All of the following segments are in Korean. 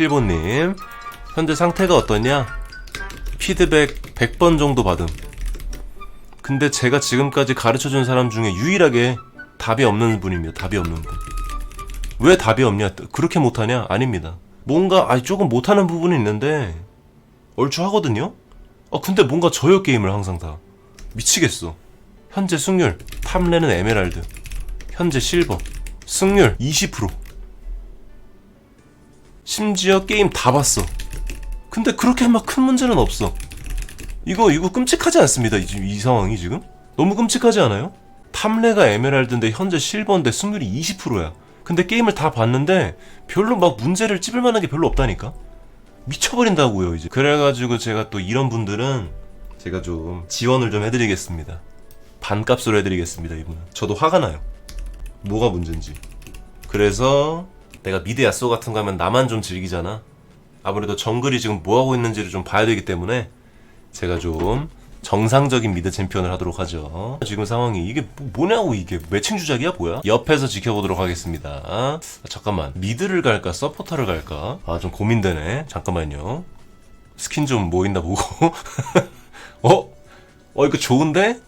힐보님 현재 상태가 어떠냐? 피드백 100번 정도 받음 근데 제가 지금까지 가르쳐준 사람 중에 유일하게 답이 없는 분입니다 답이 없는 분왜 답이 없냐 그렇게 못하냐? 아닙니다 뭔가 아니 조금 못하는 부분이 있는데 얼추 하거든요? 어 근데 뭔가 저요 게임을 항상 다 미치겠어 현재 승률 탑레는 에메랄드 현재 실버 승률 20% 심지어 게임 다 봤어. 근데 그렇게 막 큰 문제는 없어. 이거 이거 끔찍하지 않습니다 이, 이 상황이 지금? 너무 끔찍하지 않아요? 탐레가 에메랄드인데 현재 실버인데 승률이 20%야. 근데 게임을 다 봤는데 별로 막 문제를 찝을 만한 게 별로 없다니까? 미쳐버린다고요 이제. 그래가지고 제가 또 이런 분들은 제가 좀 지원을 좀 해드리겠습니다. 반값으로 해드리겠습니다 이분은. 저도 화가 나요. 뭐가 문제인지. 그래서 내가 미드 야쏘 같은 거 하면 나만 좀 즐기잖아 아무래도 정글이 지금 뭐 하고 있는지를 좀 봐야 되기 때문에 제가 좀 정상적인 미드 챔피언을 하도록 하죠. 지금 상황이 이게 뭐- 뭐냐고 이게 매칭 주작이야 뭐야? 옆에서 지켜보도록 하겠습니다. 아, 잠깐만 미드를 갈까 서포터를 갈까? 아 좀 고민되네. 잠깐만요. 스킨 좀 뭐 있나 보고. 어? 어 이거 좋은데?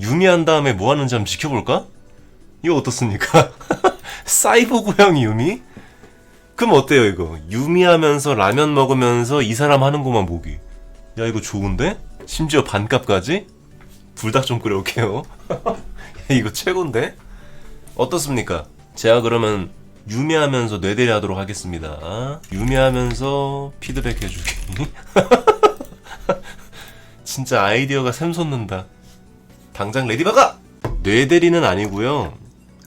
유미한 다음에 뭐 하는지 한번 지켜볼까? 이거 어떻습니까? 사이버 고양 유미? 그럼 어때요 이거? 유미하면서 라면 먹으면서 이 사람 하는 것만 보기. 야 이거 좋은데? 심지어 반값까지? 불닭 좀 끓여올게요. 야, 이거 최고인데? 어떻습니까? 제가 그러면 유미하면서 뇌대리 하도록 하겠습니다. 유미하면서 피드백 해주기. 진짜 아이디어가 샘솟는다. 당장 레디바가! 뇌대리는 아니고요.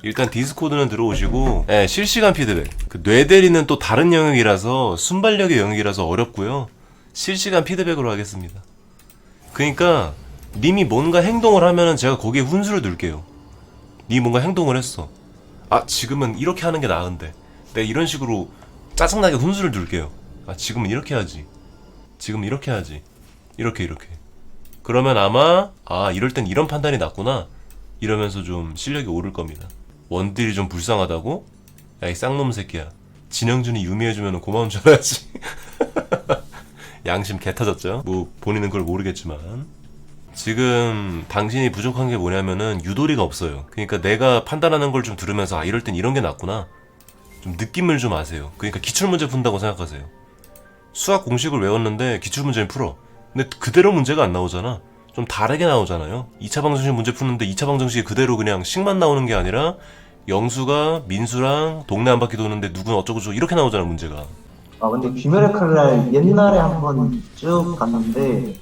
일단 디스코드는 들어오시고 예, 실시간 피드백. 그 뇌대리는 또 다른 영역이라서 순발력의 영역이라서 어렵고요. 실시간 피드백으로 하겠습니다. 그러니까 님이 뭔가 행동을 하면은 제가 거기에 훈수를 둘게요. 니 뭔가 행동을 했어. 아 지금은 이렇게 하는 게 나은데. 내가 이런 식으로 짜증나게 훈수를 둘게요. 아 지금은 이렇게 하지. 지금 이렇게 하지. 이렇게 이렇게. 그러면 아마 아 이럴 땐 이런 판단이 낫구나. 이러면서 좀 실력이 오를 겁니다. 원딜이 좀 불쌍하다고? 야 이 쌍놈 새끼야. 진영준이 유미해주면 고마운 줄 알아야지. 양심 개 터졌죠? 뭐 본인은 그걸 모르겠지만 지금 당신이 부족한 게 뭐냐면은 유도리가 없어요. 그러니까 내가 판단하는 걸 좀 들으면서 아 이럴 땐 이런 게 낫구나. 좀 느낌을 좀 아세요. 그러니까 기출 문제 푼다고 생각하세요. 수학 공식을 외웠는데 기출 문제는 풀어. 근데 그대로 문제가 안 나오잖아. 좀 다르게 나오잖아요. 2차 방정식 문제 푸는데 2차 방정식이 그대로 그냥 식만 나오는 게 아니라 영수가 민수랑 동네 한 바퀴 도는데 누군 어쩌고 저쩌고 이렇게 나오잖아 문제가. 아 근데 귀멸의 칼날 옛날에 한번 쭉 봤는데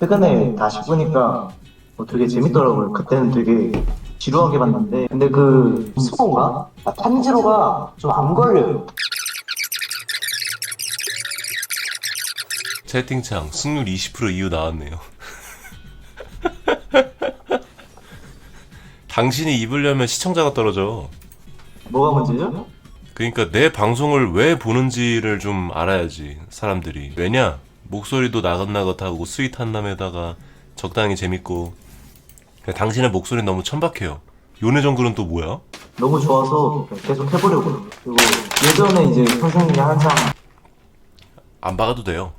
최근에 다시 보니까 뭐 되게 재밌더라고요. 그때는 되게 지루하게 봤는데 근데 그 스포가 아, 탄지로가 좀 안 걸려요. 채팅창 승률 20% 이후 나왔네요. 당신이 입으려면 시청자가 떨어져. 뭐가 문제죠? 그러니까 내 방송을 왜 보는지를 좀 알아야지 사람들이. 왜냐? 목소리도 나긋나긋하고 스윗한 남에다가 적당히 재밌고. 그냥 당신의 목소리 너무 천박해요. 요네 정글은 또 뭐야? 너무 좋아서 계속 해보려고요. 그리고 예전에 이제 선생님이 항상 안 박아도 돼요.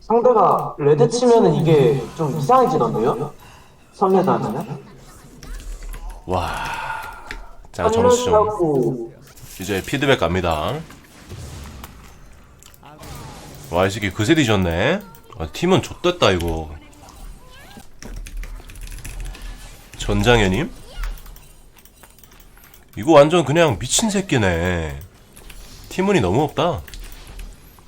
상대가 레드 치면은 이게 좀 이상해지던데요? 선례도 하면은? 와. 자 점수 좀. 이제 피드백 갑니다. 와, 이 새끼 그새 뒤졌네. 아, 팀은 좆됐다, 이거. 전장현님? 이거 완전 그냥 미친 새끼네. 팀운이 너무 없다.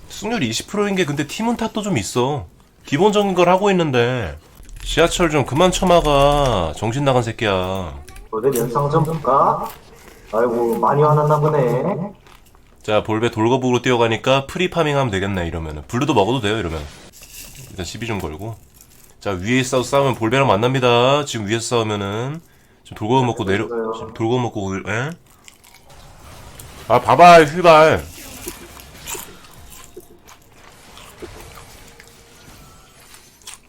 승률 20%인 게 근데 팀운 탓도 좀 있어. 기본적인 걸 하고 있는데. 지하철 좀 그만 쳐막아. 정신 나간 새끼야. 어제 연상 좀 볼까? 아이고 많이 화났나 보네. 자 볼베 돌거북으로 뛰어가니까 프리파밍 하면 되겠네 이러면은. 블루도 먹어도 돼요 이러면. 일단 시비 좀 걸고. 자 위에 싸우 싸우면 볼베랑 만납니다. 지금 위에서 싸우면은 지금 돌거북 먹고 내려 지금 돌거북 먹고 에? 아 봐봐 휘발.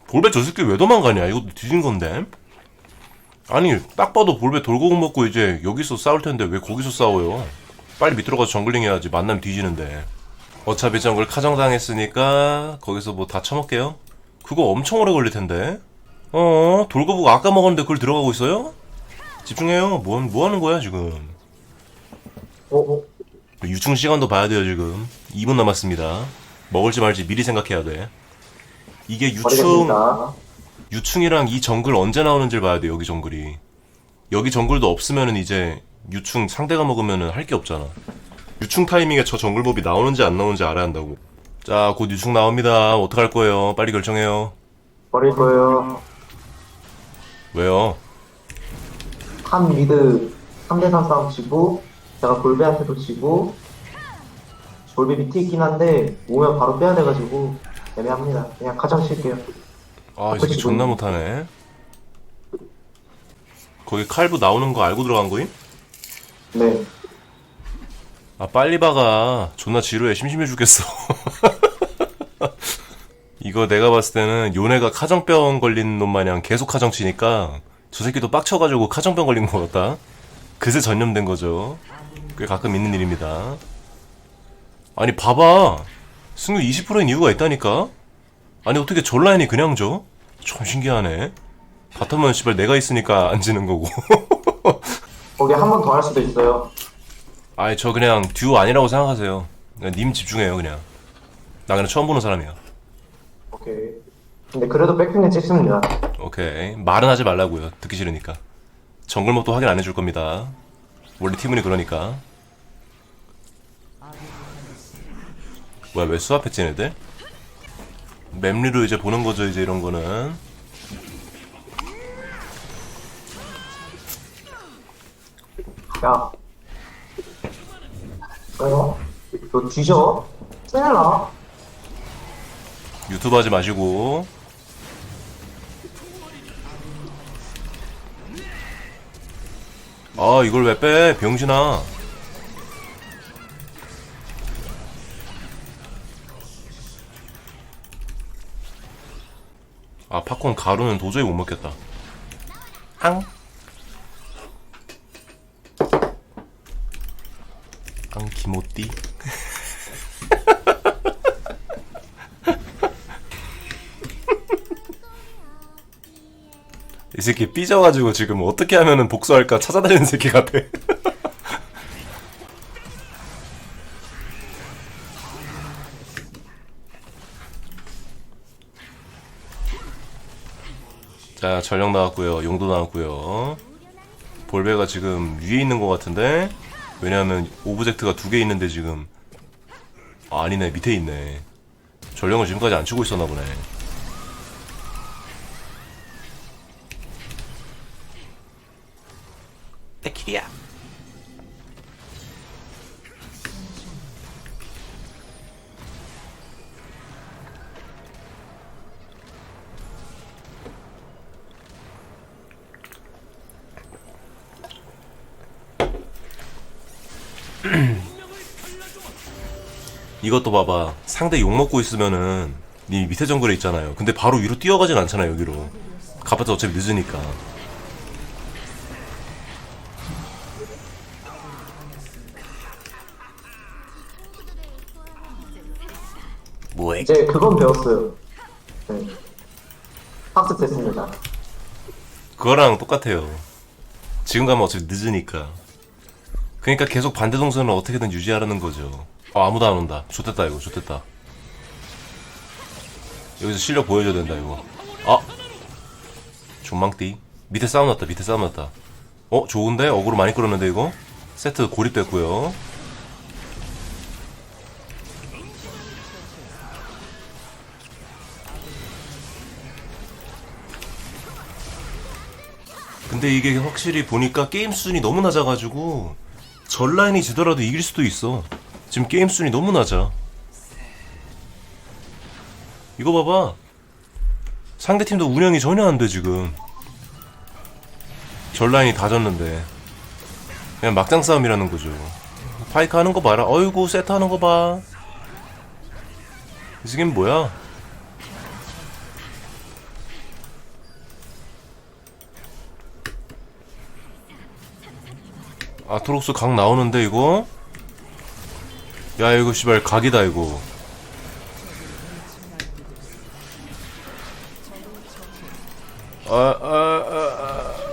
볼베 저 새끼 왜 도망가냐? 이거 뒤진 건데 아니 딱 봐도 볼베 돌거북 먹고 이제 여기서 싸울 텐데 왜 거기서 싸워요 빨리 밑으로 가서 정글링 해야지 만나면 뒤지는데 어차피 정글 카정당했으니까 거기서 뭐 다 처먹게요. 그거 엄청 오래 걸릴 텐데. 어 돌거북 아까 먹었는데 그걸 들어가고 있어요? 집중해요. 뭐, 뭐 하는 거야 지금? 어, 어? 유충 시간도 봐야 돼요 지금. 2분 남았습니다. 먹을지 말지 미리 생각해야 돼. 이게 유충. 유충이랑 이 정글 언제 나오는지를 봐야 돼 여기 정글이. 여기 정글도 없으면은 이제 유충 상대가 먹으면은 할 게 없잖아. 유충 타이밍에 저 정글몹이 나오는지 안 나오는지 알아야 한다고. 자, 곧 유충 나옵니다. 어떡할 거예요? 빨리 결정해요. 버릴 거예요. 왜요? 한 미드 3대3 싸움 치고 제가 골배한테도 치고 골배 밑에 있긴 한데 오면 바로 빼야 돼가지고 애매합니다. 그냥 가장 칠게요. 아, 이 새끼 존나 못하네. 거기 칼부 나오는 거 알고 들어간 거임? 네. 아, 빨리 박아. 존나 지루해. 심심해 죽겠어. 이거 내가 봤을 때는 요네가 카정병 걸린 놈 마냥 계속 카정 치니까 저 새끼도 빡쳐가지고 카정병 걸린 것 같다. 그새 전염된 거죠. 꽤 가끔 있는 일입니다. 아니, 봐봐. 승률 20%인 이유가 있다니까? 아니, 어떻게 전라인이 그냥 져? 좀 신기하네. 바텀은 씨발 내가 있으니까 안 지는 거고. 거기 한 번 더 할 수도 있어요. 아이 저 그냥 듀오 아니라고 생각하세요. 그냥 님 집중해요 그냥. 나 그냥 처음 보는 사람이야. 오케이. 근데 그래도 백핑은 찍습니다. 오케이 말은 하지 말라고요. 듣기 싫으니까. 정글목도 확인 안 해줄 겁니다. 원래 팀원이 그러니까. 뭐야 왜 수합했지 얘네들? 맵리로 이제 보는 거죠 이제 이런 거는. 야. 어? 너 뒤져? 쎄라? 유튜브 하지 마시고. 아 이걸 왜 빼? 병신아. 아 팝콘 가루는 도저히 못 먹겠다. 앙. 앙 기모띠. 이 새끼 삐져가지고 지금 어떻게 하면은 복수할까 찾아다니는 새끼 같아. 자, 전력 나왔고요. 용도 나왔고요. 볼베가 지금 위에 있는 것 같은데 왜냐하면 오브젝트가 두 개 있는데 지금 아, 아니네 밑에 있네. 전령을 지금까지 안 치고 있었나 보네. 때킬이야. 이것도 봐봐. 상대 욕 먹고 있으면은 니 밑에 정글에 있잖아요. 근데 바로 위로 뛰어가진 않잖아 여기로. 가봤자 어차피 늦으니까. 뭐해? 이제 그건 배웠어요. 네. 학습됐습니다. 그거랑 똑같아요. 지금 가면 어차피 늦으니까. 그러니까 계속 반대 동선을 어떻게든 유지하라는 거죠. 아, 아무도 안 온다. 좋됐다 이거. 좋됐다. 여기서 실력 보여줘야 된다 이거. 아, 존망띠. 밑에 싸움 났다. 밑에 싸움 났다. 어, 좋은데? 어그로 많이 끌었는데 이거? 세트 고립됐고요. 근데 이게 확실히 보니까 게임 수준이 너무 낮아가지고 전라인이 지더라도 이길 수도 있어. 지금 게임 수준이 너무 낮아. 이거 봐봐. 상대팀도 운영이 전혀 안 돼 지금. 전라인이 다 졌는데. 그냥 막장 싸움이라는 거죠. 파이크 하는 거 봐라. 어이구 세트 하는 거 봐. 이게 뭐야? 아트록스 각 나오는데 이거 야 이거 씨발 각이다 이거 아, 아, 아, 아.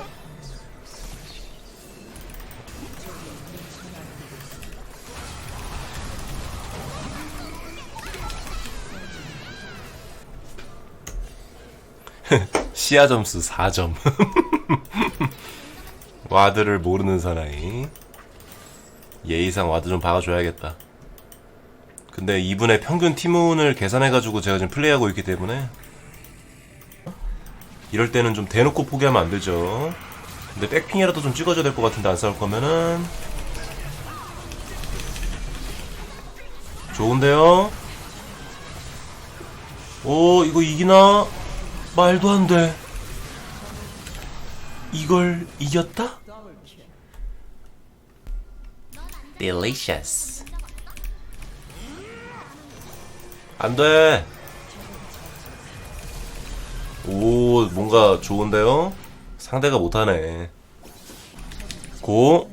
시야 점수 4점. 와드를 모르는 사나이. 예의상 와드 좀 박아줘야겠다. 근데 이분의 평균 팀운을 계산해가지고 제가 지금 플레이하고 있기 때문에 이럴 때는 좀 대놓고 포기하면 안 되죠. 근데 백핑이라도 좀 찍어줘야 될 것 같은데 안 싸울 거면은 좋은데요? 오 이거 이기나? 말도 안 돼. 이걸 이겼다? Delicious. 안 돼. 오, 뭔가 좋은데요? 상대가 못하네. 고.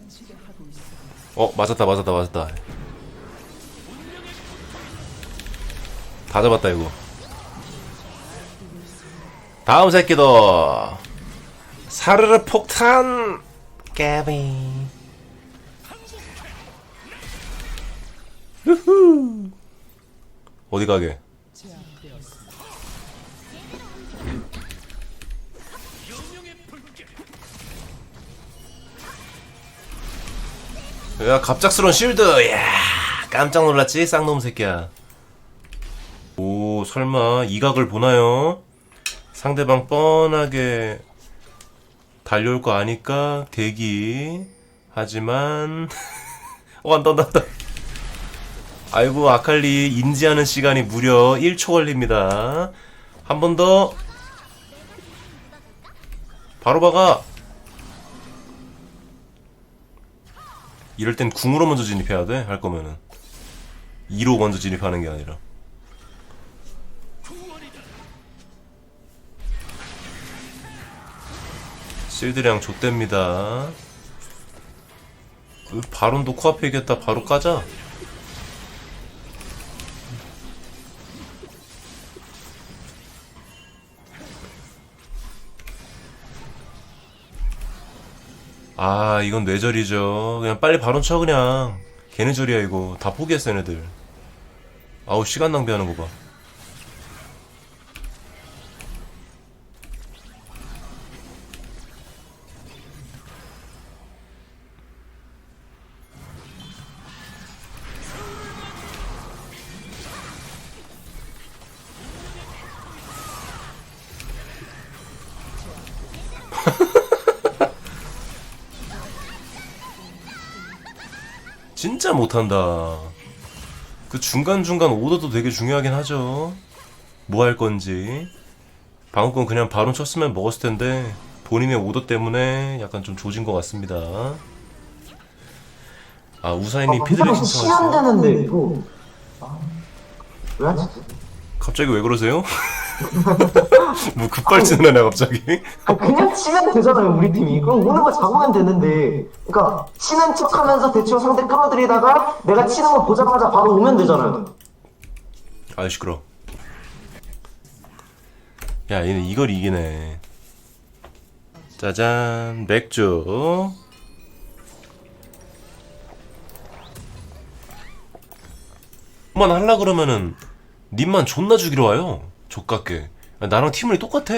어, 맞았다, 맞았다, 맞았다. 다 잡았다, 이거. 다음 새끼도. 사르르 폭탄! 깨 비. 어디 가게? 야 갑작스러운 실드 야 깜짝 놀랐지 쌍놈 새끼야 오 설마 이 각을 보나요? 상대방 뻔하게 달려올 거 아니까 대기 하지만 어 안다 안다 안다 아이고 아칼리 인지하는 시간이 무려 1초 걸립니다. 한 번 더. 바로 박아. 이럴 땐 궁으로 먼저 진입해야 돼 할 거면은. 2로 먼저 진입하는 게 아니라. 실드량 좆됩니다. 그 바론도 코앞에 이겼다. 바로 까자 아 이건 뇌절이죠. 그냥 빨리 바론 쳐 그냥. 걔네 절이야 이거. 다 포기했어 얘네들. 아우 시간 낭비하는 거 봐 못한다. 그 중간중간 오더도 되게 중요하긴 하죠. 뭐 할 건지. 방금 건 그냥 바론 쳤으면 먹었을 텐데, 본인의 오더 때문에 약간 좀 조진 것 같습니다. 아, 우사이님 피드백 신청하셨어요. 이거 아, 왜 하지? 갑자기 왜 그러세요? 뭐 급발진을 하네, 갑자기? 아, 그냥 치면 되잖아요 우리 팀이 그럼 오는 거 잡으면 되는데 그러니까 치는 척하면서 대충 상대 끌어들이다가 내가 치는 거 보자마자 바로 오면 되잖아요 아, 시끄러. 야, 얘는 이걸 이기네. 짜잔, 맥주. 만 할라 그러면은 님만 존나 죽이러 와요. 족같게. 나랑 팀원이 똑같아.